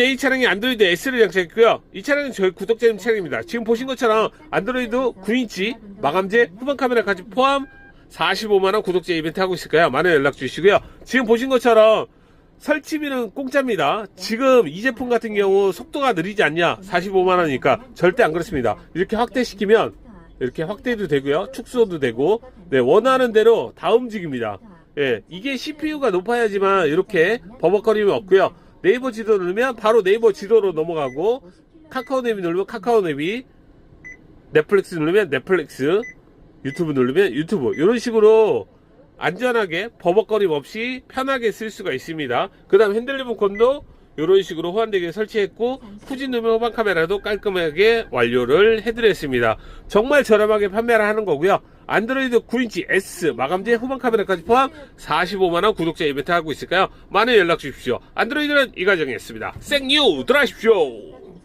A 차량이 안드로이드 S를 장착했고요. 이 차량은 저희 구독자님 차량입니다. 지금 보신 것처럼 안드로이드 9인치 마감재 후방 카메라까지 포함 45만원 구독자 이벤트 하고 있을까요? 많은 연락 주시고요. 지금 보신 것처럼 설치비는 공짜입니다. 지금 이 제품 같은 경우 속도가 느리지 않냐? 45만원이니까 절대 안 그렇습니다. 이렇게 확대시키면 이렇게 확대도 되고요. 축소도 되고, 네, 원하는 대로 다 움직입니다. 예, 이게 CPU가 높아야지만 이렇게 버벅거림이 없고요. 네이버 지도 누르면 바로 네이버 지도로 넘어가고, 카카오 내비 누르면 카카오 내비, 넷플릭스 누르면 넷플릭스, 유튜브 누르면 유튜브. 이런 식으로 안전하게 버벅거림 없이 편하게 쓸 수가 있습니다. 그 다음 핸들 리모컨도 이런 식으로 호환되게 설치했고 후진 누명 후방 카메라도 깔끔하게 완료를 해드렸습니다. 정말 저렴하게 판매를 하는 거고요. 안드로이드 9인치 S 마감재 후방 카메라까지 포함 45만원 구독자 이벤트 하고 있을까요? 많은 연락 주십시오. 안드로이드는 이 과정이었습니다. 생뉴 들어가십시오.